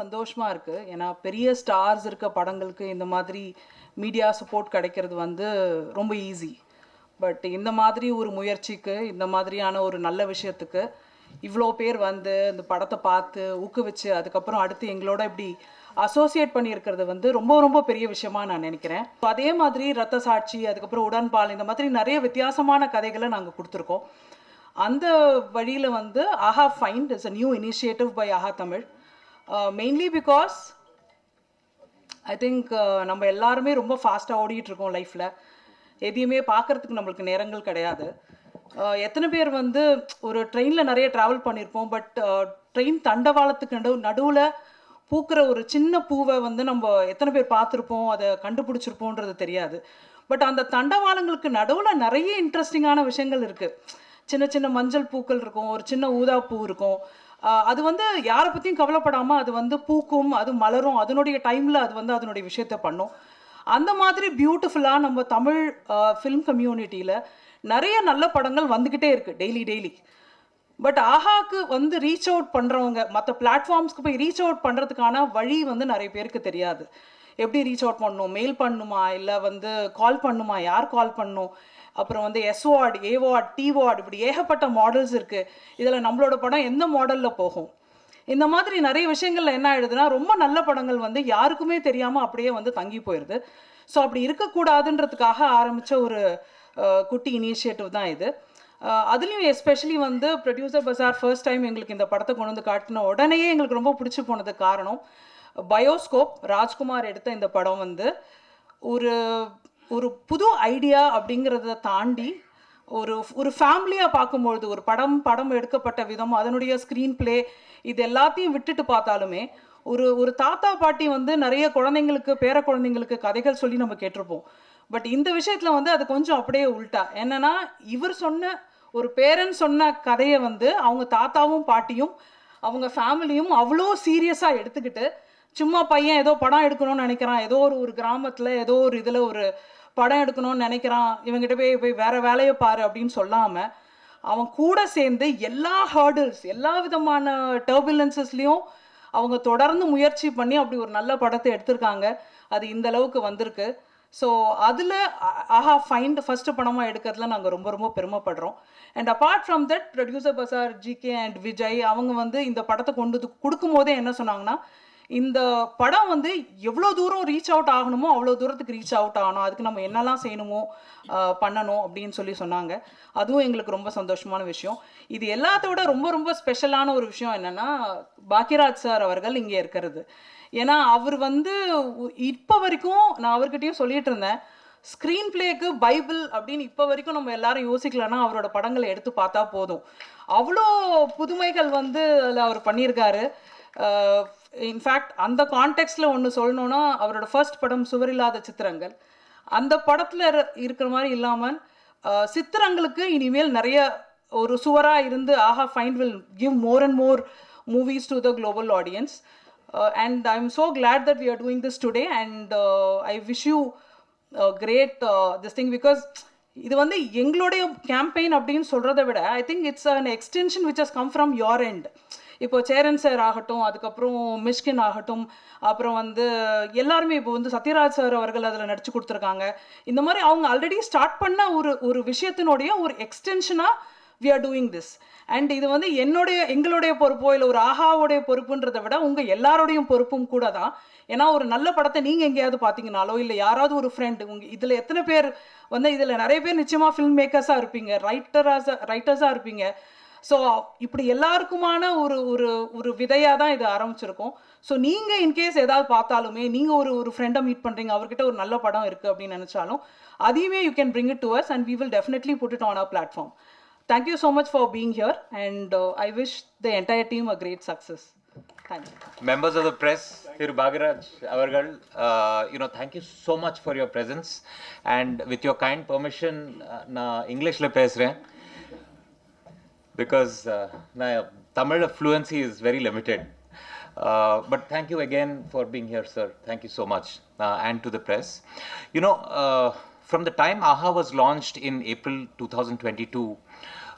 சந்தோஷமா இருக்கு. ஏன்னா பெரிய ஸ்டார்ஸ் இருக்க படங்களுக்கு இந்த மாதிரி மீடியா சப்போர்ட் கிடைக்கிறது வந்து ரொம்ப ஈஸி பட் இந்த மாதிரி ஒரு முயற்சிக்கு இந்த மாதிரியான ஒரு நல்ல விஷயத்துக்கு இவ்வளோ பேர் வந்து இந்த படத்தை பார்த்து ஊக்குவிச்சு அதுக்கப்புறம் அடுத்து எங்களோட இப்படி அசோசியேட் பண்ணியிருக்கிறது வந்து ரொம்ப ரொம்ப பெரிய விஷயமா நான் நினைக்கிறேன். அதே மாதிரி ரத்த சாட்சி அதுக்கப்புறம் உடன்பால் இந்த மாதிரி நிறைய வித்தியாசமான கதைகளை நாங்கள் கொடுத்துருக்கோம். அந்த வழியில் வந்து Aha find is a new initiative by Aha Tamil. Mainly because I think நம்ம எல்லாருமே ரொம்ப ஃபாஸ்ட்டாக ஓடிட்டு இருக்கோம் லைஃப்பில் எதையுமே பார்க்கறதுக்கு நம்மளுக்கு நேரங்கள் கிடையாது. Uh, எத்தனை பேர் வந்து ஒரு ட்ரெயினில் நிறைய ட்ராவல் பண்ணியிருப்போம் பட் ட்ரெயின் uh, தண்டவாளத்துக்கு நடு நடுவில் பூக்கிற ஒரு சின்ன பூவை வந்து நம்ம எத்தனை பேர் பார்த்துருப்போம் அதை கண்டுபிடிச்சிருப்போன்றது தெரியாது. பட் அந்த தண்டவாளங்களுக்கு நடுவில் நிறைய இன்ட்ரெஸ்டிங்கான விஷயங்கள் இருக்குது சின்ன சின்ன மஞ்சள் பூக்கள் இருக்கும் ஒரு சின்ன ஊதா பூ இருக்கும். அது வந்து யாரை பற்றியும் கவலைப்படாமல் அது வந்து பூக்கும் அது மலரும். அதனுடைய டைமில் அது வந்து அதனுடைய விஷயத்த பண்ணும். அந்த மாதிரி பியூட்டிஃபுல்லாக நம்ம தமிழ் ஃபிலிம் கம்யூனிட்டியில் நிறைய நல்ல படங்கள் வந்துக்கிட்டே இருக்குது டெய்லி டெய்லி பட் ஆஹாக்கு வந்து ரீச் அவுட் பண்ணுறவங்க மற்ற பிளாட்ஃபார்ம்ஸ்க்கு போய் ரீச் அவுட் பண்ணுறதுக்கான வழி வந்து நிறைய பேருக்கு தெரியாது. எப்படி ரீச் அவுட் பண்ணணும்? மெயில் பண்ணணுமா இல்லை வந்து கால் பண்ணணுமா யார் கால் பண்ணணும் அப்புறம் வந்து S ward A D ward இப்படி ஏகப்பட்ட மாடல்ஸ் இருக்குது இதில் நம்மளோட படம் எந்த மாடலில் போகும்? இந்த மாதிரி நிறைய விஷயங்கள்ல என்ன ஆயிடுதுன்னா ரொம்ப நல்ல படங்கள் வந்து யாருக்குமே தெரியாமல் அப்படியே வந்து தங்கி போயிடுது ஸோ அப்படி இருக்கக்கூடாதுன்றதுக்காக ஆரம்பித்த ஒரு குட்டி இனிஷியேட்டிவ் தான் இது. அதுலேயும் எஸ்பெஷலி வந்து ப்ரொடியூசர் பசார் ஃபர்ஸ்ட் டைம் எங்களுக்கு இந்த படத்தை கொண்டு வந்து காட்டின உடனேயே எங்களுக்கு ரொம்ப பிடிச்சி போனதுக்கு காரணம் பயோஸ்கோப் ராஜ்குமார் எடுத்த இந்த படம் வந்து ஒரு ஒரு புது ஐடியா அப்படிங்கிறத தாண்டி ஒரு ஒரு ஃபேமிலியாக பார்க்கும்பொழுது ஒரு படம் படம் எடுக்கப்பட்ட விதம் அதனுடைய ஸ்க்ரீன் பிளே இது எல்லாத்தையும் விட்டுட்டு பார்த்தாலுமே ஒரு ஒரு தாத்தா பாட்டி வந்து நிறைய குழந்தைங்களுக்கு பேர குழந்தைங்களுக்கு கதைகள் சொல்லி நம்ம கேட்டிருப்போம். பட் இந்த விஷயத்தில் வந்து அது கொஞ்சம் அப்படியே உல்ட்டா என்னன்னா இவர் சொன்ன ஒரு பேரன் சொன்ன கதையை வந்து அவங்க தாத்தாவும் பாட்டியும் அவங்க ஃபேமிலியும் அவ்வளோ சீரியஸாக எடுத்துக்கிட்டு சும்மா பையன் ஏதோ படம் எடுக்கணும்னு நினைக்கிறான். ஏதோ ஒரு ஒரு கிராமத்தில் ஏதோ ஒரு இதில் ஒரு படம் எடுக்கணும்னு நினைக்கிறான் இவங்கிட்ட போய் போய் வேற வேலையை பாரு அப்படின்னு சொல்லாமல் அவன் கூட சேர்ந்து எல்லா ஹர்டில்ஸ் எல்லா விதமான டர்புலன்சஸ்லேயும் அவங்க தொடர்ந்து முயற்சி பண்ணி அப்படி ஒரு நல்ல படத்தை எடுத்திருக்காங்க. அது இந்த அளவுக்கு வந்திருக்கு. ஸோ அதில் ஆஹா ஃபைண்ட் ஃபஸ்ட்டு படமாக எடுக்கிறதுல நாங்கள் ரொம்ப ரொம்ப பெருமைப்படுறோம். And apart from that producer Bazar GK and Vijay அவங்க வந்து இந்த படத்தை கொண்டு கொடுக்கும் போதே என்ன சொன்னாங்கன்னா இந்த படம் வந்து எவ்வளோ தூரம் ரீச் அவுட் ஆகணுமோ அவ்வளோ தூரத்துக்கு ரீச் அவுட் ஆகணும். அதுக்கு நம்ம என்னெல்லாம் செய்யணுமோ பண்ணணும் அப்படின்னு சொல்லி சொன்னாங்க. அதுவும் எங்களுக்கு ரொம்ப சந்தோஷமான விஷயம். இது எல்லாத்தோட ரொம்ப ரொம்ப ஸ்பெஷலான ஒரு விஷயம் என்னென்னா பாக்கியராஜ் சார் அவர்கள் இங்கே இருக்கிறது. ஏன்னா அவர் வந்து இப்போ வரைக்கும் நான் அவர்கிட்டயும் சொல்லிட்டு இருந்தேன் ஸ்க்ரீன் பிளேக்கு பைபிள் அப்படின்னு இப்போ வரைக்கும் நம்ம எல்லாரும் யோசிக்கலன்னா அவரோட படங்களை எடுத்து பார்த்தா போதும். அவ்வளோ புதுமைகள் வந்து அதில் அவர் பண்ணியிருக்காரு. இன்ஃபேக்ட் அந்த கான்டெக்ட்ல ஒன்று சொல்லணும்னா அவரோட ஃபர்ஸ்ட் படம் சுவரில்லாத சித்திரங்கள். அந்த படத்தில் இருக்கிற மாதிரி இல்லாமல் சித்திரங்களுக்கு இனிமேல் நிறைய ஒரு சுவராக இருந்து Aha fine will give more and more movies to the global audience and I am so glad that we are doing this today and I wish you great this thing because இது வந்து எங்களுடைய campaign அப்படின்னு சொல்கிறத விட I think it's an extension which has come from your end இப்போ Cheran sir ஆகட்டும் அதுக்கப்புறம் மிஷ்கின் ஆகட்டும் அப்புறம் வந்து எல்லாருமே இப்போ வந்து சத்யராஜ் சார் அவர்கள் அதில் நடிச்சு கொடுத்துருக்காங்க. இந்த மாதிரி அவங்க ஆல்ரெடி ஸ்டார்ட் பண்ண ஒரு ஒரு விஷயத்தினுடைய ஒரு எக்ஸ்டென்ஷனாக we are doing this and இது வந்து என்னுடைய எங்களுடைய பொறுப்போ இல்லை ஒரு ஆஹாவுடைய பொறுப்புன்றதை விட உங்கள் எல்லாரோடையும் பொறுப்பும் கூட தான். ஏன்னா ஒரு நல்ல படத்தை நீங்கள் எங்கேயாவது பார்த்தீங்கனாலோ இல்லை யாராவது ஒரு ஃப்ரெண்டு உங்க இதில் எத்தனை பேர் வந்து இதில் நிறைய பேர் நிச்சயமாக ஃபில்ம் மேக்கர்ஸாக இருப்பீங்க ரைட்டராக ரைட்டர்ஸாக இருப்பீங்க. ஸோ இப்படி எல்லாருக்குமான ஒரு ஒரு ஒரு விதையாக தான் இது ஆரம்பிச்சிருக்கும் ஸோ நீங்கள் இன்கேஸ் ஏதாவது பார்த்தாலுமே நீங்கள் ஒரு ஒரு ஃப்ரெண்டை மீட் பண்ணுறீங்க அவர்கிட்ட ஒரு நல்ல படம் இருக்குது அப்படின்னு நினச்சாலும் அதையுமே you can bring it to us and we will definitely put it on a platform thank you so much for being here and I wish the entire team a great success members of the press, Thiru Bhagiraj, அவர்கள் uh, you know, thank you so much for your presence. And with your kind permission, uh, na because uh, Tamil fluency is very limited. Uh, but thank you again for being here, sir. Thank you so much, uh, and to the press. You know, uh, from the time AHA was launched in April 2022,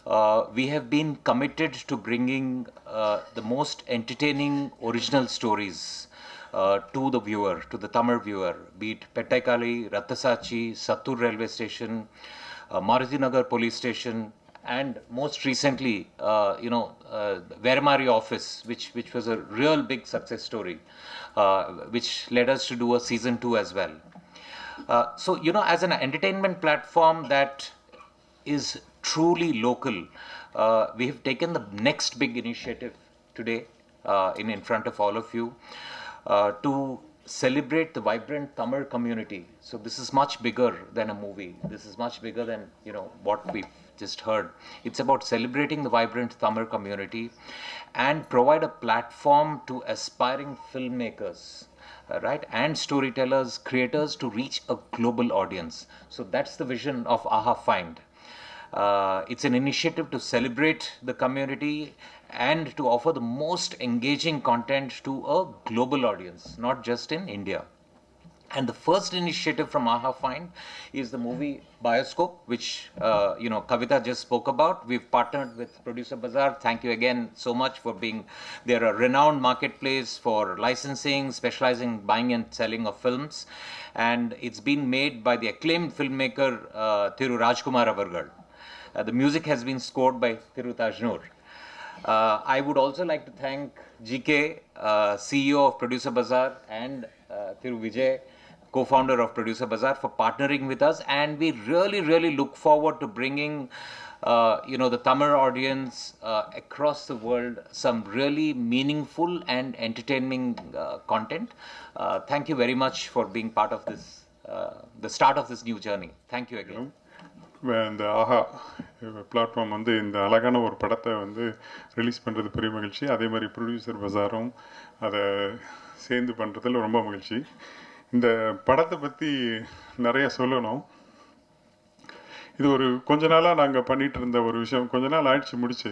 uh, we have been committed to bringing uh, the most entertaining original stories uh, to the viewer, to the Tamil viewer, be it Pettaikali, Rattasachi, Sattur railway station, uh, police station, and most recently, uh, you know, uh, Vermari office, which which was a real big success story, uh, which led us to do a season two as well. Uh, so you know, as an entertainment platform that is truly local, uh, we have taken the next big initiative today uh, in in front of all of you uh, to celebrate the vibrant Tamil community. So this is much bigger than a movie. This is much bigger than you know what we've just heard. It's about celebrating the vibrant Tamil community and provide a platform to aspiring filmmakers. uh, right and storytellers creators to reach a global audience so that's the vision of aha find uh, it's an initiative to celebrate the community and to offer the most engaging content to a global audience, not just in India. And the first initiative from AHA Find is the movie Bioscope, which uh, you know Kavita just spoke about. We've partnered with Producer Bazaar. Thank you again so much for being. They're a renowned marketplace for licensing, specializing buying and selling of films, and it's been made by the acclaimed filmmaker uh, Thiru Rajkumar Avargal. Uh, the music has been scored by Thiru Tajnur. Uh, I would also like to thank GK, uh, CEO of Producer Bazaar, and uh, Thiru Vijay, co-founder of Producer Bazaar, for partnering with us. And we really, really look forward to bringing, uh, you know, the Tamil audience uh, across the world some really meaningful and entertaining uh, content. Uh, thank you very much for being part of this, uh, the start of this new journey. Thank you again. இந்த ஆஹா platform வந்து இந்த அழகான ஒரு படத்தை வந்து release பண்ணுறது பெரிய மகிழ்ச்சி அதே மாதிரி ப்ரொடியூசர் பஜாரும் அதை சேர்ந்து பண்ணுறதுல ரொம்ப மகிழ்ச்சி இந்த படத்தை பற்றி நிறைய சொல்லணும். இது ஒரு கொஞ்ச நாளாக நாங்கள் பண்ணிட்டு இருந்த ஒரு விஷயம். கொஞ்ச நாள் ஆயிடுச்சு முடிச்சு.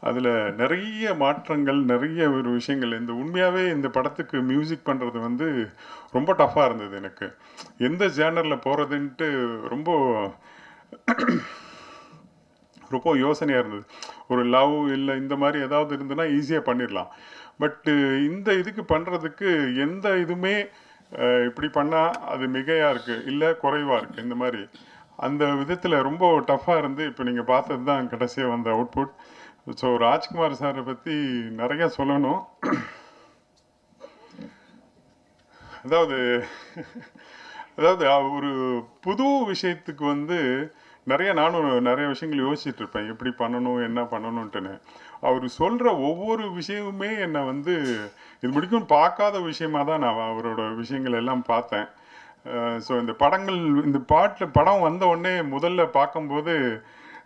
அதில் நிறைய மாற்றங்கள் நிறைய ஒரு விஷயங்கள். இந்த உண்மையாகவே இந்த படத்துக்கு மியூசிக் பண்ணுறது வந்து ரொம்ப டஃப்பாக இருந்தது எனக்கு. எந்த ஜேனரில் போகிறதுன்ட்டு ரொம்ப ரொம்ப யோசனையாக இருந்தது. ஒரு லவ் இல்லை இந்த மாதிரி ஏதாவது இருந்ததுன்னா ஈஸியாக பண்ணிடலாம். பட்டு இந்த இதுக்கு பண்ணுறதுக்கு எந்த இதுவுமே இப்படி பண்ணால் அது மிகையாக இருக்குது இல்லை குறைவாக இருக்குது இந்த மாதிரி. அந்த விதத்தில் ரொம்ப டஃப்பாக இருந்து இப்போ நீங்கள் பார்த்தது தான் கடைசியாக வந்த அவுட்புட் ஸோ ராஜ்குமார் சாரை பற்றி நிறையா சொல்லணும். அதாவது அதாவது ஒரு புது விஷயத்துக்கு வந்து நிறைய நானும் நிறைய விஷயங்கள் யோசிச்சுட்டு இருப்பேன். எப்படி பண்ணணும் என்ன பண்ணணும்ட்டுன்னு. அவர் சொல்கிற ஒவ்வொரு விஷயமுமே என்னை வந்து இது முடிக்கும் பார்க்காத விஷயமா தான் நான் அவரோட விஷயங்கள் எல்லாம் பார்த்தேன். ஸோ இந்த படங்கள் இந்த பாட்டில் படம் வந்த உடனே முதல்ல பார்க்கும்போது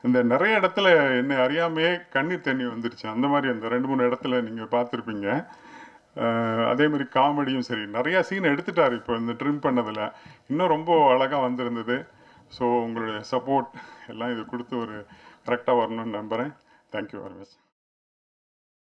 இந்த நிறைய இடத்துல என்னை அறியாமையே கண்ணீர் தண்ணி வந்துருச்சு. அந்த மாதிரி அந்த ரெண்டு மூணு இடத்துல நீங்கள் பார்த்துருப்பீங்க. அதே மாதிரி காமெடியும் சரி. நிறையா சீன் எடுத்துட்டார் இப்போ இந்த ட்ரிம் பண்ணதில். இன்னும் ரொம்ப அழகாக வந்திருந்தது. ஸோ உங்களுடைய சப்போர்ட் எல்லாம் இது கொடுத்து ஒரு கரெக்டாக வரணும்னு நம்புகிறேன் தேங்க்யூ வெரி மச்